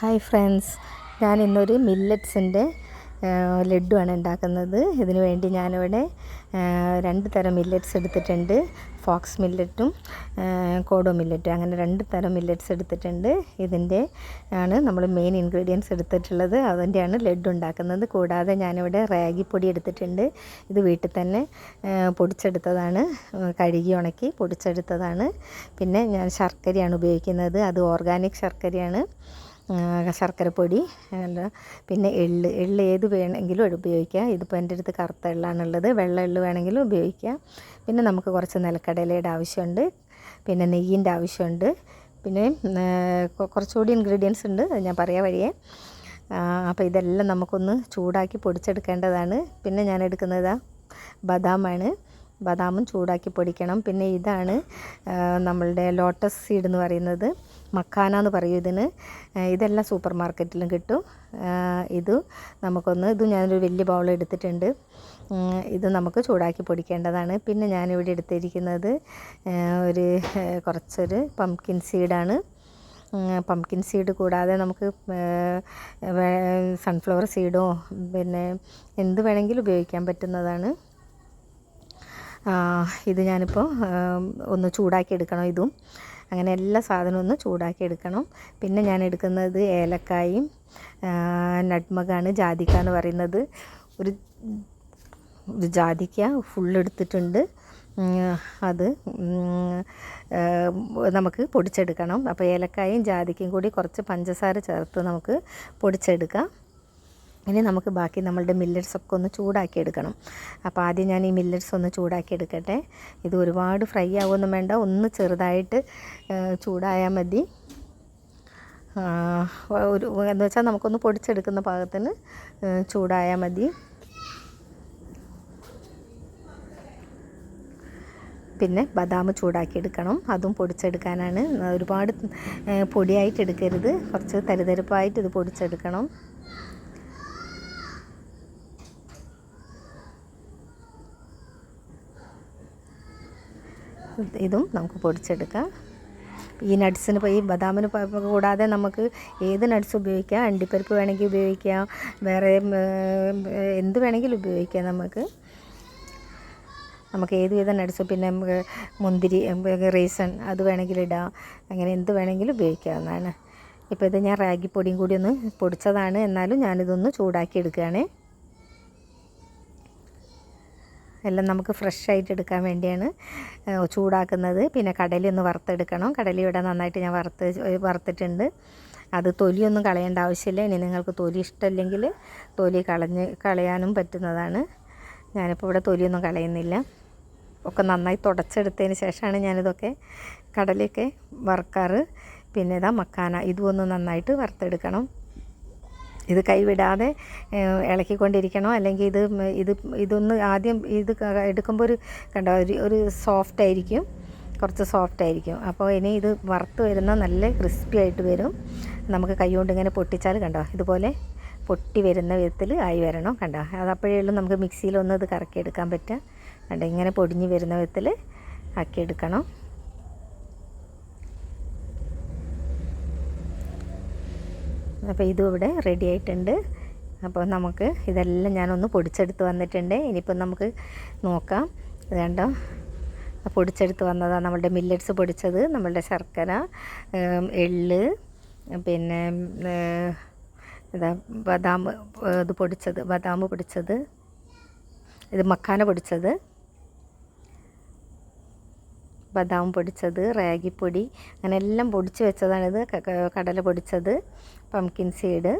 Hi friends. ഞാൻ ഇന്നൊരു മില്ലറ്റ്സിന്റെ ആണ് ഉണ്ടാക്കുന്നത്. ഇതിനു വേണ്ടി ഞാനിവിടെ രണ്ട് തരം മില്ലറ്റ്സ് എടുത്തിട്ടുണ്ട്. ഫോക്സ് മില്ലറ്റും കോഡോ മില്ലറ്റും. അങ്ങനെ രണ്ട് തരം മില്ലറ്റ്സ് എടുത്തിട്ടുണ്ട്. ഇതിന്റെ ആണ് നമ്മൾ മെയിൻ ഇൻഗ്രീഡിയൻസ് എടുത്തിട്ടുള്ളത്. അതിന്റെയാണ് ലഡു ഉണ്ടാക്കുന്നത്. കൂടാതെ ഞാനിവിടെ പൊടി എടുത്തിട്ടുണ്ട്. ഇത് വീട്ടിൽ തന്നെ പൊടിച്ചെടുത്തതാണ്. കഴുകി ഉണക്കി പൊടിച്ചെടുത്തതാണ്. പിന്നെ ഞാൻ ശർക്കരയാണ് ഉപയോഗിക്കുന്നത്. അത് ഓർഗാനിക് ശർക്കരയാണ്. ശർക്കരപ്പൊടി പിന്നെ എള്ള് എള്ള് ഏത് വേണമെങ്കിലും അത് ഉപയോഗിക്കാം. ഇതിപ്പോൾ എന്റെ അടുത്ത് കറുത്ത എള്ളാണുള്ളത്. വെള്ള എള്ള് വേണമെങ്കിലും ഉപയോഗിക്കുക പിന്നെ നമുക്ക് കുറച്ച് നിലക്കടലയുടെ ആവശ്യമുണ്ട്. പിന്നെ നെയ്യിന്റെ ആവശ്യമുണ്ട്. പിന്നെ കുറച്ചുകൂടി ഇൻഗ്രീഡിയൻസ് ഉണ്ട്. ഞാൻ പറയാം വഴിയേ. അപ്പോൾ ഇതെല്ലാം നമുക്കൊന്ന് ചൂടാക്കി പൊടിച്ചെടുക്കേണ്ടതാണ്. പിന്നെ ഞാൻ എടുക്കുന്നത് ബദാമാണ്. ബദാമും ചൂടാക്കി പൊടിക്കണം. പിന്നെ ഇതാണ് നമ്മളുടെ ലോട്ടസ് സീഡ് എന്ന് പറയുന്നത്. മക്കാന എന്ന് പറയും ഇതിന്. ഇതെല്ലാം സൂപ്പർ മാർക്കറ്റിലും കിട്ടും. ഇത് നമുക്കൊന്ന് ഇത് ഞാനൊരു വലിയ ബൗൾ എടുത്തിട്ടുണ്ട്. ഇത് നമുക്ക് ചൂടാക്കി പൊടിക്കേണ്ടതാണ്. പിന്നെ ഞാനിവിടെ എടുത്തിരിക്കുന്നത് ഒരു കുറച്ചൊരു പംകിൻ സീഡാണ് പംകിൻ സീഡ് കൂടാതെ നമുക്ക് സൺഫ്ലവർ സീഡോ പിന്നെ എന്ത് വേണമെങ്കിലും ഉപയോഗിക്കാൻ പറ്റുന്നതാണ്. ഇത് ഞാനിപ്പോൾ ഒന്ന് ചൂടാക്കി എടുക്കണം ഇതും. അങ്ങനെ എല്ലാ സാധനവും ഒന്ന് ചൂടാക്കി എടുക്കണം. പിന്നെ ഞാൻ എടുക്കുന്നത് ഏലക്കായും നട്മകാണ് ജാതിക്ക എന്ന് പറയുന്നത്. ഒരു ജാതിക്ക ഫുൾ എടുത്തിട്ടുണ്ട്. അത് നമുക്ക് പൊടിച്ചെടുക്കണം. അപ്പോൾ ഏലക്കായും ജാതിക്കയും കൂടി കുറച്ച് പഞ്ചസാര ചേർത്ത് നമുക്ക് പൊടിച്ചെടുക്കാം. ഇനി നമുക്ക് ബാക്കി നമ്മളുടെ മില്ലറ്റ്സ് ഒക്കെ ഒന്ന് ചൂടാക്കി എടുക്കണം അപ്പോൾ ആദ്യം ഞാൻ ഈ മില്ലറ്റ്സ് ഒന്ന് ചൂടാക്കി എടുക്കട്ടെ ഇത് ഒരുപാട് ഫ്രൈ ആവുമൊന്നും വേണ്ട. ഒന്ന് ചെറുതായിട്ട് ചൂടായാൽ മതി. ഒരു എന്ന് വെച്ചാൽ നമുക്കൊന്ന് പൊടിച്ചെടുക്കുന്ന പാകത്തിന് ചൂടായാൽ മതി. പിന്നെ ബദാം ചൂടാക്കി എടുക്കണം അതും പൊടിച്ചെടുക്കാനാണ്. ഒരുപാട് പൊടിയായിട്ട് എടുക്കരുത്. കുറച്ച് തരിതരിപ്പായിട്ട് ഇത് പൊടിച്ചെടുക്കണം. ഇതും നമുക്ക് പൊടിച്ചെടുക്കാം. ഈ നട്ട്സിന് ഇപ്പോൾ ഈ ബദാമിന് കൂടാതെ നമുക്ക് ഏത് നട്ട്സ് ഉപയോഗിക്കാം? അണ്ടിപ്പരിപ്പ് വേണമെങ്കിൽ ഉപയോഗിക്കാം. വേറെ എന്ത് വേണമെങ്കിലും ഉപയോഗിക്കാം നമുക്ക്. നമുക്ക് ഏത് വിധ നട്ട്സ് പിന്നെ നമുക്ക് മുന്തിരി റീസൺ അത് വേണമെങ്കിൽ ഇടാം. അങ്ങനെ എന്ത് വേണമെങ്കിലും ഉപയോഗിക്കാവുന്നതാണ്. ഇപ്പോൾ ഇത് ഞാൻ റാഗി പൊടിയും കൂടി ഒന്ന് പൊടിച്ചതാണ്. എന്നാലും ഞാനിതൊന്ന് ചൂടാക്കി എടുക്കുകയാണേ. എല്ലാം നമുക്ക് ഫ്രഷ് ആയിട്ട് എടുക്കാൻ വേണ്ടിയാണ് ചൂടാക്കുന്നത്. പിന്നെ കടലി ഒന്ന് വറുത്തെടുക്കണം. കടലി ഇവിടെ നന്നായിട്ട് ഞാൻ വറുത്ത് വറുത്തിട്ടുണ്ട്. അത് തൊലിയൊന്നും കളയേണ്ട ആവശ്യമില്ല. ഇനി നിങ്ങൾക്ക് തൊലി ഇഷ്ടമല്ലെങ്കിൽ തൊലി കളഞ്ഞ് കളയാനും പറ്റുന്നതാണ്. ഞാനിപ്പോൾ ഇവിടെ തൊലിയൊന്നും കളയുന്നില്ല. ഒക്കെ നന്നായി തുടച്ചെടുത്തതിന് ശേഷമാണ് ഞാനിതൊക്കെ കടലയൊക്കെ വറുക്കാറ്. പിന്നെ ഇതാ മക്കാന. ഇതും ഒന്ന് നന്നായിട്ട് വറുത്തെടുക്കണം. ഇത് കൈവിടാതെ ഇളക്കിക്കൊണ്ടിരിക്കണോ? അല്ലെങ്കിൽ ഇത് ഇത് ഇതൊന്ന് ആദ്യം ഇത് എടുക്കുമ്പോൾ ഒരു കണ്ടോ ഒരു ഒരു സോഫ്റ്റ് ആയിരിക്കും. കുറച്ച് സോഫ്റ്റ് ആയിരിക്കും. അപ്പോൾ ഇനി ഇത് വറുത്ത് വരുന്ന നല്ല ക്രിസ്പി ആയിട്ട് വരും. നമുക്ക് കൈ കൊണ്ട് ഇങ്ങനെ പൊട്ടിച്ചാൽ കണ്ടോ ഇതുപോലെ പൊട്ടി വരുന്ന വിധത്തിൽ ആയി വരണം കണ്ടോ. അത് അപ്പോഴേ നമുക്ക് മിക്സിയിലൊന്നും ഇത് കറക്കിയെടുക്കാൻ പറ്റുക. കണ്ടോ ഇങ്ങനെ പൊടിഞ്ഞ് വരുന്ന വിധത്തിൽ ആക്കിയെടുക്കണം. അപ്പോൾ ഇതും ഇവിടെ റെഡി ആയിട്ടുണ്ട്. അപ്പോൾ നമുക്ക് ഇതെല്ലാം ഞാനൊന്ന് പൊടിച്ചെടുത്ത് വന്നിട്ടുണ്ട്. ഇനിയിപ്പോൾ നമുക്ക് നോക്കാം. ഇത് പൊടിച്ചെടുത്ത് വന്നതാണ് നമ്മളുടെ മില്ലറ്റ്സ് പൊടിച്ചത്. നമ്മളുടെ ശർക്കര എൾ പിന്നെ ഇതാ ബദാം ഇത് പൊടിച്ചത്. ബദാം പൊടിച്ചത്. ഇത് മക്കാന പൊടിച്ചത്. ബദാം പൊടിച്ചത് റാഗിപ്പൊടി അങ്ങനെ എല്ലാം പൊടിച്ച് വെച്ചതാണിത്. കടല പൊടിച്ചത് പംകിൻ സീഡ്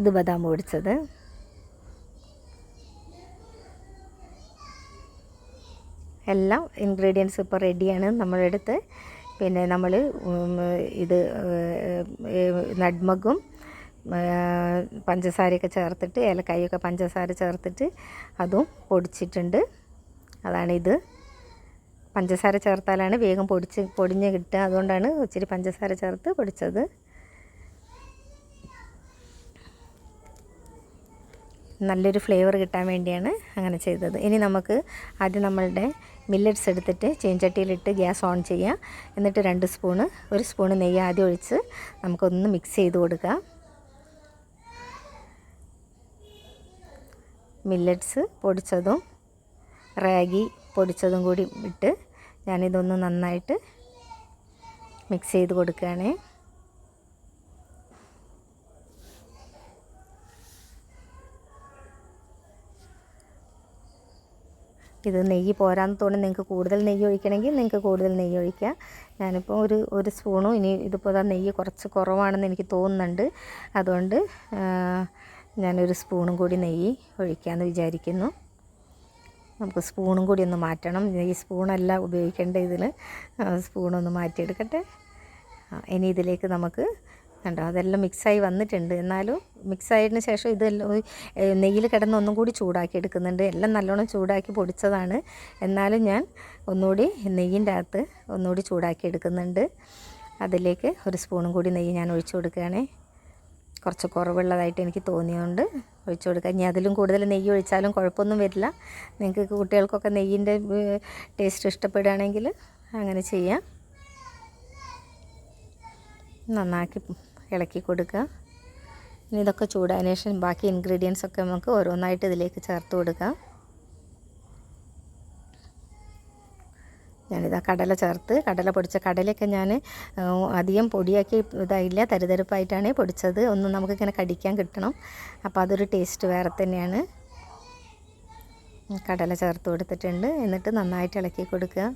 ഇത് ബദാം പൊടിച്ചത്. എല്ലാം ഇൻഗ്രീഡിയൻസ് ഇപ്പോൾ റെഡിയാണ് നമ്മുടെ അടുത്ത് പിന്നെ നമ്മൾ ഇത് നഡ്മഗും പഞ്ചസാരയൊക്കെ ചേർത്തിട്ട് ഏലക്കായൊക്കെ പഞ്ചസാര ചേർത്തിട്ട് അതും പൊടിച്ചിട്ടുണ്ട്. അതാണിത്. പഞ്ചസാര ചേർത്താലാണ് വേഗം പൊടിച്ച് പൊടിഞ്ഞ് കിട്ടുക. അതുകൊണ്ടാണ് ഇച്ചിരി പഞ്ചസാര ചേർത്ത് പൊടിച്ചത്. നല്ലൊരു ഫ്ലേവർ കിട്ടാൻ വേണ്ടിയാണ് അങ്ങനെ ചെയ്തത്. ഇനി നമുക്ക് ആദ്യം നമ്മളുടെ മില്ലറ്റ്സ് എടുത്തിട്ട് ചീഞ്ചട്ടിയിലിട്ട് ഗ്യാസ് ഓൺ ചെയ്യുക. എന്നിട്ട് രണ്ട് സ്പൂണ് ഒരു സ്പൂണ് നെയ്യ് ആദ്യം ഒഴിച്ച് നമുക്കൊന്ന് മിക്സ് ചെയ്ത് കൊടുക്കുക. മില്ലറ്റ്സ് പൊടിച്ചതും റാഗി പൊടിച്ചതും കൂടി ഇട്ട് ഞാനിതൊന്ന് നന്നായിട്ട് മിക്സ് ചെയ്ത് കൊടുക്കുകയാണേ. ഇത് നെയ്യ് പോരാന്ന് തോന്നി നിങ്ങൾക്ക് കൂടുതൽ നെയ്യ് ഒഴിക്കണമെങ്കിൽ നിങ്ങൾക്ക് കൂടുതൽ നെയ്യ് ഒഴിക്കാം. ഞാനിപ്പോൾ ഒരു ഒരു സ്പൂണും ഇനി ഇതിപ്പോൾ ഇതാ നെയ്യ് കുറച്ച് കുറവാണെന്ന് എനിക്ക് തോന്നുന്നുണ്ട്. അതുകൊണ്ട് ഞാനൊരു സ്പൂണും കൂടി നെയ്യ് ഒഴിക്കാമെന്ന് വിചാരിക്കുന്നു. നമുക്ക് സ്പൂണും കൂടി ഒന്ന് മാറ്റണം. ഈ സ്പൂണല്ല ഉപയോഗിക്കേണ്ട ഇതിൽ സ്പൂണൊന്ന് മാറ്റിയെടുക്കട്ടെ. ഇനി ഇതിലേക്ക് നമുക്ക് കണ്ടോ അതെല്ലാം മിക്സായി വന്നിട്ടുണ്ട്. എന്നാലും മിക്സായതിന് ശേഷം ഇതെല്ലാം നെയ്യിൽ കിടന്ന് ഒന്നും കൂടി ചൂടാക്കി എടുക്കുന്നുണ്ട്. എല്ലാം നല്ലോണം ചൂടാക്കി പൊടിച്ചതാണ്. എന്നാലും ഞാൻ ഒന്നുകൂടി നെയ്യിന്റെ അകത്ത് ഒന്നുകൂടി ചൂടാക്കി എടുക്കുന്നുണ്ട്. അതിലേക്ക് ഒരു സ്പൂണും കൂടി നെയ്യ് ഞാൻ ഒഴിച്ചു കൊടുക്കുകയാണേ. കുറച്ച് കുറവുള്ളതായിട്ട് എനിക്ക് തോന്നിയതുകൊണ്ട് ഒഴിച്ചു കൊടുക്കുക. ഇനി അതിലും കൂടുതൽ നെയ്യ് ഒഴിച്ചാലും കുഴപ്പമൊന്നും വരില്ല. നിങ്ങൾക്ക് കുട്ടികൾക്കൊക്കെ നെയ്യിന്റെ ടേസ്റ്റ് ഇഷ്ടപ്പെടുകയാണെങ്കിൽ അങ്ങനെ ചെയ്യാം. നന്നാക്കി ഇളക്കി കൊടുക്കുക. ഇനി ഇതൊക്കെ ചൂടാനേഷൻ ശേഷം ബാക്കി ഇൻഗ്രീഡിയൻസ് ഒക്കെ നമുക്ക് ഓരോന്നായിട്ട് ഇതിലേക്ക് ചേർത്ത് കൊടുക്കാം. ഞാനിതാ കടല ചേർത്ത് കടല പൊടിച്ച കടലയൊക്കെ ഞാൻ അധികം പൊടിയാക്കി ഇതായില്ല തരുതരുപ്പായിട്ടാണ് പൊടിച്ചത്. ഒന്നും നമുക്കിങ്ങനെ കടിക്കാൻ കിട്ടണം. അപ്പോൾ അതൊരു ടേസ്റ്റ് വേറെ തന്നെയാണ്. കടല ചേർത്ത് കൊടുത്തിട്ടുണ്ട്. എന്നിട്ട് നന്നായിട്ട് ഇളക്കി കൊടുക്കുക.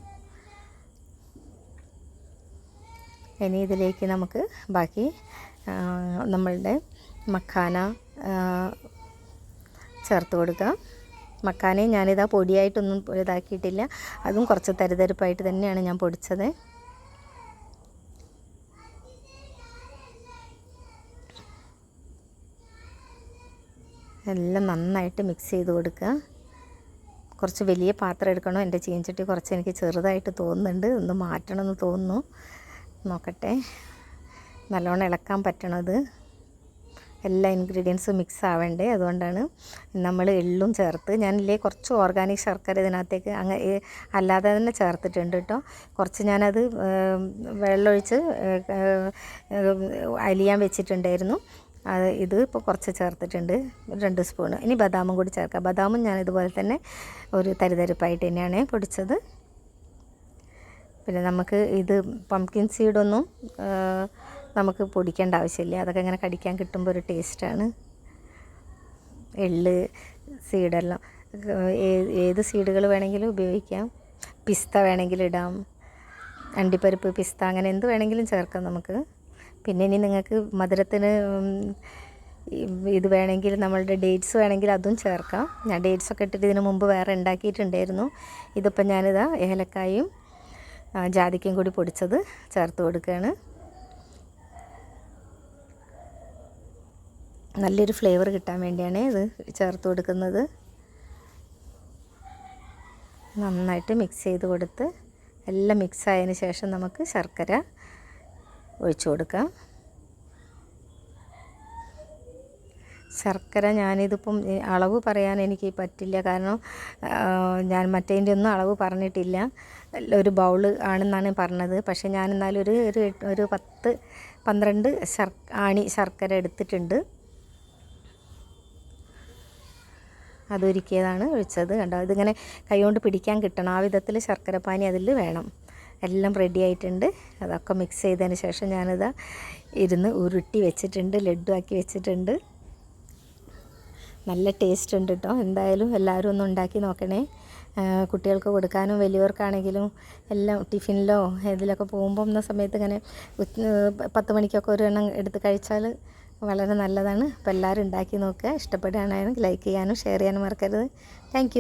ഇനി ഇതിലേക്ക് നമുക്ക് ബാക്കി നമ്മളുടെ മഖാന ചേർത്ത് കൊടുക്കാം. മക്കാനയും ഞാനിതാ പൊടിയായിട്ടൊന്നും ഇതാക്കിയിട്ടില്ല. അതും കുറച്ച് തരിതരിപ്പായിട്ട് തന്നെയാണ് ഞാൻ പൊടിച്ചത്. എല്ലാം നന്നായിട്ട് മിക്സ് ചെയ്ത് കൊടുക്കുക. കുറച്ച് വലിയ പാത്രം എടുക്കണോ? എന്റെ ചീഞ്ചട്ടി കുറച്ച് എനിക്ക് ചെറുതായിട്ട് തോന്നുന്നുണ്ട്. ഒന്ന് മാറ്റണമെന്ന് തോന്നുന്നു. നോക്കട്ടെ. നല്ലോണം ഇളക്കാൻ പറ്റണത്. എല്ലാ ഇൻഗ്രീഡിയൻസും മിക്സ് ആവേണ്ടേ? അതുകൊണ്ടാണ് നമ്മൾ എള്ളും ചേർത്ത് ഞാനില്ലേ കുറച്ച് ഓർഗാനിക് ശർക്കര ഇതിനകത്തേക്ക് അങ്ങ് അല്ലാതെ തന്നെ ചേർത്തിട്ടുണ്ട് കേട്ടോ. കുറച്ച് ഞാനത് വെള്ളമൊഴിച്ച് അലിയാൻ വെച്ചിട്ടുണ്ടായിരുന്നു. അത് ഇത് ഇപ്പോൾ കുറച്ച് ചേർത്തിട്ടുണ്ട്. രണ്ട് സ്പൂൺ ഇനി ബദാമും കൂടി ചേർക്കാം. ബദാമും ഞാൻ ഇതുപോലെ തന്നെ ഒരു തരിതരിപ്പായിട്ട് തന്നെയാണ് പൊടിച്ചത്. പിന്നെ നമുക്ക് ഇത് പംകിൻ സീഡൊന്നും നമുക്ക് പൊടിക്കേണ്ട ആവശ്യമില്ല. അതൊക്കെ ഇങ്ങനെ കടിക്കാൻ കിട്ടുമ്പോൾ ഒരു ടേസ്റ്റാണ് എള്ള് സീഡെല്ലാം ഏത് സീഡുകൾ വേണമെങ്കിലും ഉപയോഗിക്കാം. പിസ്ത വേണമെങ്കിൽ ഇടാം. അണ്ടിപ്പരിപ്പ് പിസ്ത അങ്ങനെ എന്ത് വേണമെങ്കിലും ചേർക്കാം നമുക്ക്. പിന്നെ ഇനി നിങ്ങൾക്ക് മധുരത്തിന് ഇത് വേണമെങ്കിൽ നമ്മളുടെ ഡേറ്റ്സ് വേണമെങ്കിൽ അതും ചേർക്കാം. ഞാൻ ഡേറ്റ്സൊക്കെ ഇട്ടിട്ട് ഇതിന് മുമ്പ് വേറെ ഉണ്ടാക്കിയിട്ടുണ്ടായിരുന്നു. ഇതിപ്പോൾ ഞാനിതാ ഏലക്കായും ജാതിക്കയും കൂടി പൊടിച്ചത് ചേർത്ത് കൊടുക്കുകയാണ്. നല്ലൊരു ഫ്ലേവർ കിട്ടാൻ വേണ്ടിയാണ് ഇത് ചേർത്ത് കൊടുക്കുന്നത്. നന്നായിട്ട് മിക്സ് ചെയ്ത് കൊടുത്ത് എല്ലാം മിക്സ് ആയതിന് ശേഷം നമുക്ക് ശർക്കര ഒഴിച്ചു കൊടുക്കാം. ശർക്കര ഞാനിതിപ്പം അളവ് പറയാൻ എനിക്ക് പറ്റില്ല. കാരണം ഞാൻ മറ്റേതിന്റെ ഒന്നും അളവ് പറഞ്ഞിട്ടില്ല. ഒരു ബൗൾ ആണെന്നാണ് പറഞ്ഞത്. പക്ഷേ ഞാൻ എന്നാലും ഒരു ഒരു പത്ത് പന്ത്രണ്ട് ശർ ആണി ശർക്കര എടുത്തിട്ടുണ്ട്. അതൊരുക്കിയതാണ് ഒഴിച്ചത് കണ്ടോ? ഇതിങ്ങനെ കൈകൊണ്ട് പിടിക്കാൻ കിട്ടണം. ആ വിധത്തിൽ ശർക്കരപ്പാനി അതിൽ വേണം. എല്ലാം റെഡി ആയിട്ടുണ്ട്. അതൊക്കെ മിക്സ് ചെയ്തതിന് ശേഷം ഞാനിത് ഇരുന്ന് ഉരുട്ടി വെച്ചിട്ടുണ്ട് ലഡ്ഡു ആക്കി വെച്ചിട്ടുണ്ട്. നല്ല ടേസ്റ്റ് ഉണ്ട് കേട്ടോ എന്തായാലും എല്ലാവരും ഒന്ന് ഉണ്ടാക്കി നോക്കണേ. കുട്ടികൾക്ക് കൊടുക്കാനും വലിയവർക്കാണെങ്കിലും എല്ലാം ടിഫിനിലോ ഇതിലൊക്കെ പോകുമ്പോൾ എന്ന സമയത്ത് ഇങ്ങനെ പത്ത് മണിക്കൊക്കെ ഒരു എണ്ണം എടുത്ത് കഴിച്ചാൽ വളരെ നല്ലതാണ്. അപ്പോൾ എല്ലാവരും ഉണ്ടാക്കി നോക്കുക. ഇഷ്ടപ്പെടുകയാണെങ്കിൽ ലൈക്ക് ചെയ്യാനും ഷെയർ ചെയ്യാനും മറക്കരുത്. താങ്ക്